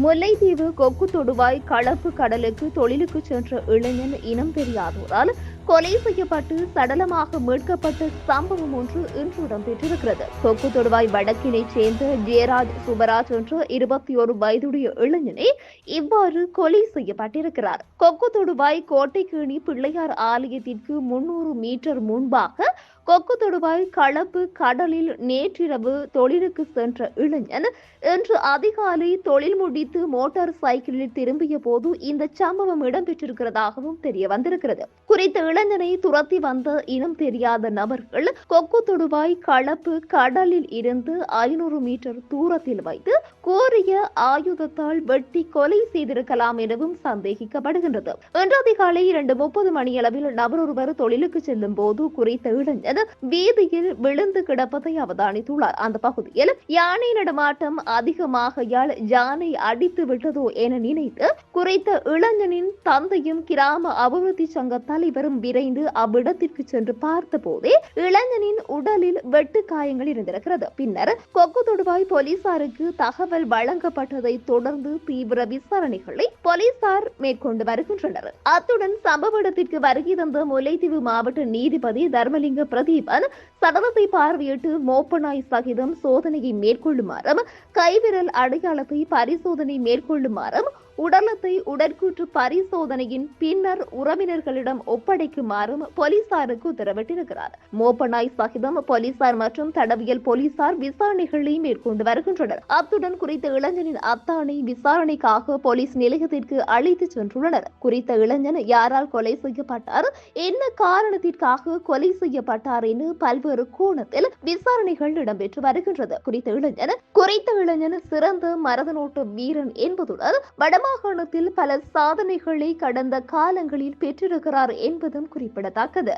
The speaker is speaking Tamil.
முல்லைத்தீவு கொக்கு தொடுவாய் களப்பு கடலுக்கு தொழிலுக்கு சென்ற இளைஞன் இனம் தெரியாதோரால் கொலை செய்யப்பட்டு சடலமாக மீட்கப்பட்ட சம்பவம் ஒன்று இன்று இடம்பெற்றிருக்கிறது. கொக்கு தொடுவாய் வடக்கினைச் சேர்ந்த ஜெயராஜ் சுபராஜ் என்ற இருபத்தி ஒரு வயதுடைய இளைஞனை இவ்வாறு கொலை செய்யப்பட்டிருக்கிறார். கொக்கு தொடுவாய் கோட்டைக்கேணி பிள்ளையார் ஆலயத்திற்கு முன்னூறு மீட்டர் முன்பாக கொக்கு தொடுவாய் களப்பு கடலில் நேற்றிரவு தொழிலுக்கு சென்ற இளைஞன் இன்று அதிகாலை தொழில் முடித்து மோட்டார் சைக்கிளில் திரும்பிய போது இந்த சம்பவம் இடம்பெற்றிருக்கிறதாகவும் தெரிய வந்திருக்கிறது. குறித்த இளைஞனை துரத்தி வந்த இனம் தெரியாத நபர்கள் கொக்கு தொடுவாய் களப்பு கடலில் இருந்து ஐநூறு மீட்டர் தூரத்தில் வைத்து கோரிய ஆயுதத்தால் வெட்டி கொலை செய்திருக்கலாம் எனவும் சந்தேகிக்கப்படுகின்றது. இன்று அதிகாலை இரண்டு முப்பது மணியளவில் நபர் ஒருவர் தொழிலுக்கு செல்லும் போது குறித்த இளைஞர் வீதியில் விழுந்து கிடப்பதை அவதானித்துள்ளார். அந்த பகுதியில் யானை நடமாட்டம் அதிகமாகையால் யானை அடித்து விட்டதோ என நினைத்து குறைத்த இளைஞனின் தந்தையும் கிராம அபிவிருத்தி சங்க தலைவரும் விரைந்து அவ்விடத்திற்கு சென்று பார்த்த போதே இளைஞனின் உடலில் வெட்டு காயங்கள் இருந்திருக்கிறது. பின்னர் கொக்கு தொடுவாய் போலீசாருக்கு தகவல் வழங்கப்பட்டதை தொடர்ந்து தீவிர விசாரணைகளை போலீசார் மேற்கொண்டு வருகின்றனர். அத்துடன் சம்பவ இடத்திற்கு வருகை தந்த முல்லைத்தீவு மாவட்ட நீதிபதி தர்மலிங்க பிரதீபன் சடலத்தை பார்வையிட்டு மோப்பனாய் சகிதம் சோதனையை மேற்கொள்ளுமாறும் கைவிரல் அடையாளத்தை பரிசோதனை மேற்கொள்ளுமாறும் உடலத்தை உடற்கூற்று பரிசோதனையின் பின்னர் உறவினர்களிடம் ஒப்படைக்குமாறும் போலீசாருக்கு உத்தரவிட்டிருக்கிறார். மோப்பனாய் சகிதம் போலீசார் மற்றும் தடவியல் போலீசார் விசாரணைகளை மேற்கொண்டு வருகின்றனர். அத்துடன் குறித்த இளைஞனின் அத்தானை விசாரணைக்காக போலீஸ் நிலையத்திற்கு அழைத்து சென்றுள்ளனர். குறித்த இளைஞன் யாரால் கொலை செய்யப்பட்டார்? என்ன காரணத்திற்காக கொலை செய்யப்பட்டார் என பல்வேறு கோணத்தில் விசாரணைகள் இடம்பெற்று வருகின்றது. குறித்த இளைஞன் குறித்த இளைஞன் சிறந்த மரதனோட்ட வீரன் என்பதுடன் வடமாகாணத்தில் பல சாதனைகளை கடந்த காலங்களில் பெற்றிருக்கிறார் என்பதும் குறிப்பிடத்தக்கது.